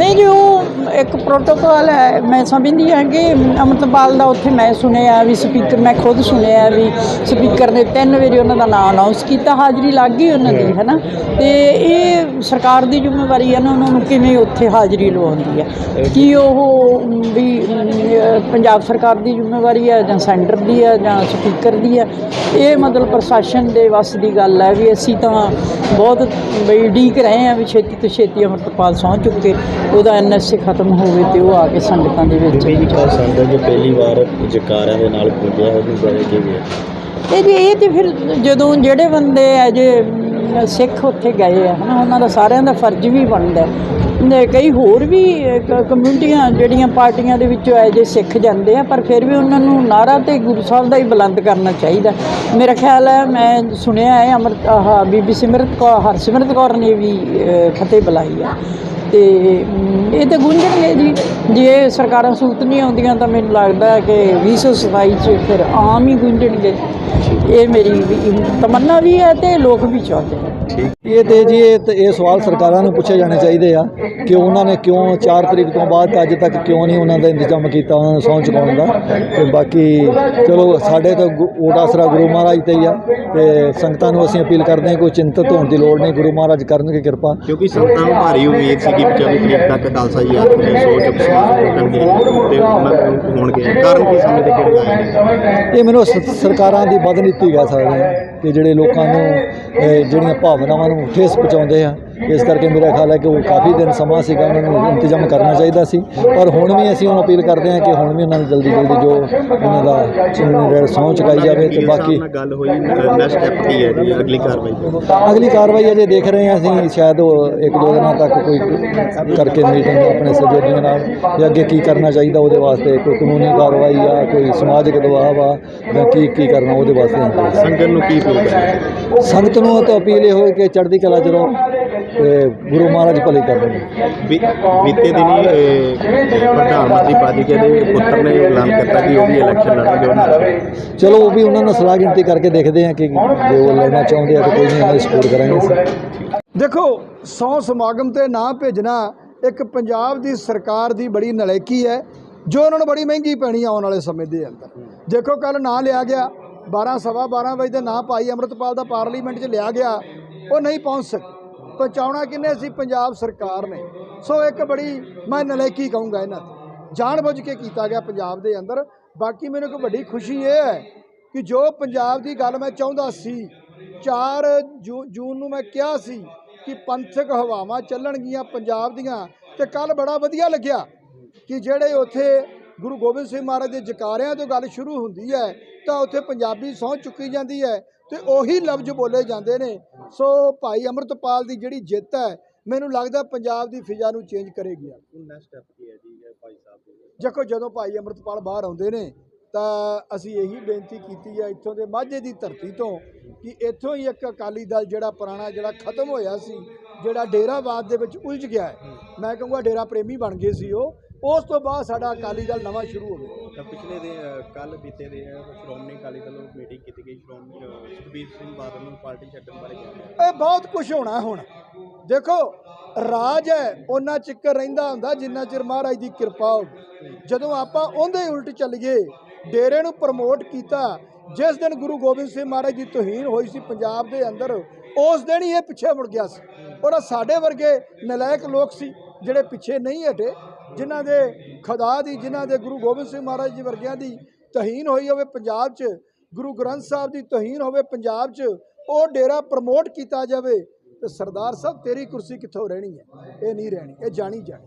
ਨਹੀਂ ਜੀ ਉਹ ਇੱਕ ਪ੍ਰੋਟੋਕੋਲ ਹੈ, ਮੈਂ ਸਮਝਦੀ ਹਾਂ ਕਿ ਅੰਮ੍ਰਿਤਪਾਲ ਦਾ ਉੱਥੇ ਮੈਂ ਸੁਣਿਆ ਵੀ ਸਪੀਕਰ ਮੈਂ ਖੁਦ ਸੁਣਿਆ ਵੀ ਸਪੀਕਰ ਨੇ ਤਿੰਨ ਵਾਰੀ ਉਹਨਾਂ ਦਾ ਨਾਮ ਅਨਾਉਂਸ ਕੀਤਾ, ਹਾਜ਼ਰੀ ਲੱਗ ਗਈ ਉਹਨਾਂ ਦੀ ਹੈ ਨਾ ਤੇ ਇਹ ਸਰਕਾਰ ਦੀ ਜ਼ਿੰਮੇਵਾਰੀ ਹੈ ਨਾ, ਉਹਨਾਂ ਨੂੰ ਕਿਵੇਂ ਉੱਥੇ ਹਾਜ਼ਰੀ ਲਵਾਉਂਦੀ ਹੈ? ਕੀ ਉਹ ਵੀ ਪੰਜਾਬ ਸਰਕਾਰ ਦੀ ਜ਼ਿੰਮੇਵਾਰੀ ਹੈ ਜਾਂ ਸੈਂਟਰ ਦੀ ਹੈ ਜਾਂ ਸਪੀਕਰ ਦੀ ਹੈ? ਇਹ ਮਤਲਬ ਪ੍ਰਸ਼ਾਸਨ ਦੇ ਵੱਸ ਦੀ ਗੱਲ ਹੈ ਵੀ ਅਸੀਂ ਤਾਂ ਬਹੁਤ ਬਈ ਡੀਕ ਰਹੇ ਹਾਂ ਵੀ ਛੇਤੀ ਤੋਂ ਛੇਤੀ ਅੰਮ੍ਰਿਤਪਾਲ ਸਹੁੰ ਚੁੱਕੇ, ਉਹਦਾ ਐਨਐਸਏ ਖਤਮ ਹੋਵੇ ਤੇ ਉਹ ਆ ਕੇ ਸੰਗਤਾਂ ਦੇ ਵਿੱਚ ਵੀ ਕਰ ਸਕਦਾ ਕਿ ਪਹਿਲੀ ਵਾਰ ਜਕਾਰਿਆਂ ਦੇ ਨਾਲ ਪੂਜਿਆ ਹੋਵੇ ਬਾਰੇ ਕੀ ਵੀ ਇਹ ਜੀ ਇਹ ਤੇ ਫਿਰ ਜਦੋਂ ਜਿਹੜੇ ਬੰਦੇ ਅਜੇ ਸਿੱਖ ਉੱਥੇ ਗਏ ਆ ਹਨਾ ਉਹਨਾਂ ਦਾ ਸਾਰਿਆਂ ਦਾ ਫਰਜ਼ ਵੀ ਬਣਦਾ ਕਈ ਹੋਰ ਵੀ ਕਮਿਊਨਿਟੀਆਂ ਜਿਹੜੀਆਂ ਪਾਰਟੀਆਂ ਦੇ ਵਿੱਚੋਂ ਅਜੇ ਸਿੱਖ ਜਾਂਦੇ ਆ ਪਰ ਫਿਰ ਵੀ ਉਹਨਾਂ ਨੂੰ ਨਾਰਾ ਤੇ ਗੁਰੂ ਸਾਹਿਬ ਦਾ ਹੀ ਬੁਲੰਦ ਕਰਨਾ ਚਾਹੀਦਾ ਮੇਰਾ ਖਿਆਲ ਹੈ ਮੈਂ ਸੁਣਿਆ ਹੈ ਅਮਰਤ ਆਹ ਬੀਬੀ ਸਿਮਰਤ ਕੌਰ ਹਰਸਿਮਰਤ ਕੌਰ ਨੇ ਵੀ ਫਤਿਹ ਬੁਲਾਈ ਆ। ਤੇ ਇਹ ਤਾਂ ਗੁੰਝਣਗੇ ਜੀ। ਜੇ ਸਰਕਾਰਾਂ ਸੂਤ ਨਹੀਂ ਆਉਂਦੀਆਂ ਤਾਂ ਮੈਨੂੰ ਲੱਗਦਾ ਹੈ ਕਿ 2027 ਚ ਫਿਰ ਆਮ ਹੀ ਗੁੰਝਣਗੇ। ਇਹ ਮੇਰੀ ਵੀ ਤਮੰਨਾ ਵੀ ਹੈ ਤੇ ਲੋਕ ਵੀ ਚਾਹੁੰਦੇ ਹੈ ਇਹ ਤੇ ਜੀ ਇਹ ਤੇ ਇਹ ਸਵਾਲ ਸਰਕਾਰਾਂ ਨੂੰ ਪੁੱਛੇ ਜਾਣੇ ਚਾਹੀਦੇ ਆ ਕਿ ਉਹਨਾਂ ਨੇ ਕਿਉਂ 4 ਤਰੀਕ ਤੋਂ ਬਾਅਦ ਅੱਜ ਤੱਕ ਕਿਉਂ ਨਹੀਂ ਉਹਨਾਂ ਦਾ ਇੰਤਜ਼ਾਮ ਕੀਤਾ ਉਹਨਾਂ ਨੂੰ ਸਹੁੰ ਚੁਕਾਉਣ ਦਾ। ਤੇ ਬਾਕੀ ਚਲੋ ਸਾਡੇ ਤਾਂ ਗੁ- ਓਟ ਆਸਰਾ ਗੁਰੂ ਮਹਾਰਾਜ ਤੇ ਹੀ ਆ ਤੇ ਸੰਗਤਾਂ ਨੂੰ ਅਸੀਂ ਅਪੀਲ ਕਰਦੇ ਹਾਂ ਕੋਈ ਚਿੰਤਤ ਹੋਣ ਦੀ ਲੋੜ ਨਹੀਂ ਗੁਰੂ ਮਹਾਰਾਜ ਕਰਨਗੇ ਕਿਰਪਾ। ਕਿਉਂਕਿ ਸੰਤਾਂ ਨੂੰ ਭਾਰੀ ਉਮੀਦ ਸੀ ਕਿ 25 ਤਰੀਕ ਤੱਕ ਖਾਲਸਾ ਜੀ ਆਪਣੇ ਸੋਚ ਕਰਨਗੇ ਤੇ ਉਹਨਾਂ ਹੋਣਗੇ। ਕਾਰਨ ਕੀ ਸਮਝਦੇ ਕਿਹੜੇ ਆਏ ਨੇ ਇਹ ਮੈਨੂੰ ਸ- ਸਰਕਾਰਾਂ ਦੀ ਬਦਨੀਤੀ ਕਹਿ ਸਕਦੇ ਹਾਂ ਕਿ ਜਿਹੜੇ ਲੋਕਾਂ ਨੂੰ ਜਿਹੜੀਆਂ ਭਾਵਨਾਵਾਂ ਨੂੰ ਠੇਸ ਪਹੁੰਚਾਉਂਦੇ ਆ ਇਸ ਕਰਕੇ ਮੇਰਾ ਖਿਆਲ ਹੈ ਕਿ ਉਹ ਕਾਫੀ ਦਿਨ ਸਮਾਂ ਸੀਗਾ ਉਹਨਾਂ ਨੂੰ ਇੰਤਜ਼ਾਮ ਕਰਨਾ ਚਾਹੀਦਾ ਸੀ। ਪਰ ਹੁਣ ਵੀ ਅਸੀਂ ਉਹਨੂੰ ਅਪੀਲ ਕਰਦੇ ਹਾਂ ਕਿ ਹੁਣ ਵੀ ਉਹਨਾਂ ਨੂੰ ਜਲਦੀ ਜਲਦੀ ਜੋ ਉਹਨਾਂ ਦਾ ਸਹੁੰ ਚੁਕਾਈ ਜਾਵੇ ਤੇ ਬਾਕੀ ਗੱਲ ਹੋਈ ਨੈਕਸਟ ਸਟੈਪ ਕੀ ਹੈ ਜੀ ਅਗਲੀ ਕਾਰਵਾਈ? ਅਗਲੀ ਕਾਰਵਾਈ ਅਜੇ ਦੇਖ ਰਹੇ ਹਾਂ ਅਸੀਂ ਸ਼ਾਇਦ ਉਹ ਇੱਕ ਦੋ ਦਿਨਾਂ ਤੱਕ ਕੋਈ ਕਰਕੇ ਮੀਟਿੰਗ ਆਪਣੇ ਸਹਿਯੋਗੀਆਂ ਨਾਲ ਵੀ ਅੱਗੇ ਕੀ ਕਰਨਾ ਚਾਹੀਦਾ ਉਹਦੇ ਵਾਸਤੇ ਕੋਈ ਕਾਨੂੰਨੀ ਕਾਰਵਾਈ ਆ ਕੋਈ ਸਮਾਜਿਕ ਦਬਾਅ ਆ ਜਾਂ ਕੀ ਕੀ ਕਰਨਾ ਉਹਦੇ ਵਾਸਤੇ। ਸੰਗਤ ਨੂੰ ਕੀ ਅਪੀਲ ਸੰਗਤ ਨੂੰ ਤਾਂ ਅਪੀਲ ਇਹ ਹੋਏ ਕਿ ਚੜ੍ਹਦੀ ਕਲਾ ਚ ਰਹੋ। ਗੁਰੂ ਮਹਾਰਾਜ ਭਲੇ ਕਰਨ ਬੀ- ਬੀਤੇ ਦਿਨੀ ਪ੍ਰਧਾਨ ਮੰਤਰੀ ਪਾਦਿਕੇ ਦੇ ਪੁੱਤਰ ਨੇ ਐਲਾਨ ਕੀਤਾ ਕਿ ਉਹ ਵੀ ਇਲੈਕਸ਼ਨ ਲੜਨਗੇ ਉਹਨਾਂ ਦਾ। ਚਲੋ ਉਹ ਵੀ ਉਹਨਾਂ ਨਾਲ ਸਲਾਹ ਗਿਣਤੀ ਕਰਕੇ ਦੇਖਦੇ ਹਾਂ ਕਿ ਜੇ ਉਹ ਲੜਨਾ ਚਾਹੁੰਦੇ ਆ ਤਾਂ ਕੋਈ ਨਹੀਂ ਉਹਨਾਂ ਦੀ ਸਪੋਰਟ ਕਰਾਂਗੇ ਦੇਖੋ ਸੌ ਸਮਾਗਮ ਤੇ ਨਾ ਭੇਜਣਾ ਇੱਕ ਪੰਜਾਬ ਦੀ ਸਰਕਾਰ ਦੀ ਬੜੀ ਨਲਾਇਕੀ ਹੈ ਜੋ ਉਹਨਾਂ ਨੂੰ ਬੜੀ ਮਹਿੰਗੀ ਪੈਣੀ ਆਉਣ ਵਾਲੇ ਸਮੇਂ ਦੇ ਅੰਦਰ। ਦੇਖੋ ਕੱਲ ਨਾਂ ਲਿਆ ਗਿਆ 12 ਸਵਾ 12 ਵਜੇ ਦੇ ਨਾਂ ਭਾਈ ਅੰਮ੍ਰਿਤਪਾਲ ਦਾ ਪਾਰਲੀਮੈਂਟ 'ਚ ਲਿਆ ਗਿਆ ਉਹ ਨਹੀਂ ਪਹੁੰਚ ਸਕੇ ਪਹੁੰਚਾਉਣਾ ਕਿੰਨੇ ਸੀ? ਪੰਜਾਬ ਸਰਕਾਰ ਨੇ। ਸੋ ਇੱਕ ਬੜੀ ਮੈਂ ਨਲਾਇਕੀ ਕਹੂੰਗਾ ਇਹਨਾਂ ਤੇ। ਜਾਣਬੁੱਝ ਕੇ ਕੀਤਾ ਗਿਆ ਪੰਜਾਬ ਦੇ ਅੰਦਰ। ਬਾਕੀ ਮੈਨੂੰ ਇੱਕ ਵੱਡੀ ਖੁਸ਼ੀ ਇਹ ਹੈ ਕਿ ਜੋ ਪੰਜਾਬ ਦੀ ਗੱਲ ਮੈਂ ਚਾਹੁੰਦਾ ਸੀ 4 ਜੂ- ਜੂਨ ਨੂੰ ਮੈਂ ਕਿਹਾ ਸੀ ਕਿ ਪੰਥਕ ਹਵਾਵਾਂ ਚੱਲਣਗੀਆਂ ਪੰਜਾਬ ਦੀਆਂ ਤੇ ਕੱਲ ਬੜਾ ਵਧੀਆ ਲੱਗਿਆ ਕਿ ਜਿਹੜੇ ਉੱਥੇ ਗੁਰੂ ਗੋਬਿੰਦ ਸਿੰਘ ਮਹਾਰਾਜ ਦੇ ਜਕਾਰਿਆਂ ਤੋਂ ਗੱਲ ਸ਼ੁਰੂ ਹੁੰਦੀ ਹੈ ਤਾਂ ਉੱਥੇ ਪੰਜਾਬੀ ਸਹੁੰ ਚੁੱਕੀ ਜਾਂਦੀ ਹੈ ਤੇ ਉਹੀ ਲਫ਼ਜ਼ ਬੋਲੇ ਜਾਂਦੇ ਨੇ। ਸੋ ਭਾਈ ਅੰਮ੍ਰਿਤਪਾਲ ਦੀ ਜਿਹੜੀ ਜਿੱਤ ਹੈ ਮੈਨੂੰ ਲੱਗਦਾ ਪੰਜਾਬ ਦੀ ਫਿਜ਼ਾ ਨੂੰ ਚੇਂਜ ਕਰੇਗੀ। ਨੈਕਸਟ ਸਟੈਪ ਕੀ ਹੈ ਜੀ ਭਾਈ ਸਾਹਿਬ ਦੇਖੋ ਜਦੋਂ ਭਾਈ ਅੰਮ੍ਰਿਤਪਾਲ ਬਾਹਰ ਆਉਂਦੇ ਨੇ ਤਾਂ ਅਸੀਂ ਇਹੀ ਬੇਨਤੀ ਕੀਤੀ ਹੈ ਇੱਥੋਂ ਦੇ ਮਾਝੇ ਦੀ ਧਰਤੀ ਤੋਂ ਕਿ ਇੱਥੋਂ ਹੀ ਇੱਕ ਅਕਾਲੀ ਦਲ ਜਿਹੜਾ ਪੁਰਾਣਾ ਜਿਹੜਾ ਖਤਮ ਹੋਇਆ ਸੀ ਜਿਹੜਾ ਡੇਰਾਵਾਦ ਦੇ ਵਿੱਚ ਉਲਝ ਗਿਆ ਹੈ। ਮੈਂ ਕਹੂੰਗਾ ਡੇਰਾ ਪ੍ਰੇਮੀ ਬਣ ਗਏ ਸੀ ਉਹ। ਉਸ ਤੋਂ ਬਾਅਦ ਸਾਡਾ ਅਕਾਲੀ ਦਲ ਨਵਾਂ ਸ਼ੁਰੂ ਹੋਵੇ। ਤਾਂ ਪਿਛਲੇ ਦੇ ਕੱਲ ਬੀਤੇ ਦੇ ਸ਼੍ਰੋਮਣੀ ਅਕਾਲੀ ਦਲ ਮੀਟਿੰਗ ਕੀਤੀ ਗਈ ਸ਼੍ਰੋਮਣੀ ਸੁਖਬੀਰ ਸਿੰਘ ਬਾਦਲ ਨੂੰ ਪਾਰਟੀ ਛੱਡਣ ਬਾਰੇ ਕਿਹਾ ਗਿਆ। ਇਹ ਬਹੁਤ ਕੁਝ ਹੋਣਾ ਹੈ ਹੁਣ। ਦੇਖੋ ਰਾਜ ਹੈ ਉਹਨਾਂ ਚਿੱਕਰ ਰਹਿੰਦਾ ਹੁੰਦਾ ਜਿੰਨਾ ਚਿਰ ਮਹਾਰਾਜ ਦੀ ਕਿਰਪਾ ਹੋਵੇ। ਜਦੋਂ ਆਪਾਂ ਉਹਦੇ ਉਲਟ ਚੱਲੀਏ ਡੇਰੇ ਨੂੰ ਪ੍ਰਮੋਟ ਕੀਤਾ ਜਿਸ ਦਿਨ ਗੁਰੂ ਗੋਬਿੰਦ ਸਿੰਘ ਮਹਾਰਾਜ ਦੀ ਤੋਹੀਨ ਹੋਈ ਸੀ ਪੰਜਾਬ ਦੇ ਅੰਦਰ ਉਸ ਦਿਨ ਹੀ ਇਹ ਪਿੱਛੇ ਮੁੜ ਗਿਆ ਸੀ। ਔਰ ਸਾਡੇ ਵਰਗੇ ਨਲਾਇਕ ਲੋਕ ਸੀ ਜਿਹੜੇ ਪਿੱਛੇ ਨਹੀਂ ਹਟੇ। ਜਿਨ੍ਹਾਂ ਦੇ ਖੁਦਾ ਦੀ, ਜਿਨ੍ਹਾਂ ਦੇ ਗੁਰੂ ਗੋਬਿੰਦ ਸਿੰਘ ਮਹਾਰਾਜ ਜੀ ਵਰਗਿਆਂ ਦੀ ਤਹੀਨ ਹੋਈ ਹੋਵੇ ਪੰਜਾਬ 'ਚ, ਗੁਰੂ ਗ੍ਰੰਥ ਸਾਹਿਬ ਦੀ ਤਹੀਨ ਹੋਵੇ ਪੰਜਾਬ 'ਚ, ਉਹ ਡੇਰਾ ਪ੍ਰਮੋਟ ਕੀਤਾ ਜਾਵੇ, ਤੇ ਸਰਦਾਰ ਸਾਹਿਬ ਤੇਰੀ ਕੁਰਸੀ ਕਿੱਥੋਂ ਰਹਿਣੀ ਹੈ? ਇਹ ਨਹੀਂ ਰਹਿਣੀ, ਇਹ ਜਾਣੀ ਜਾਣੀ।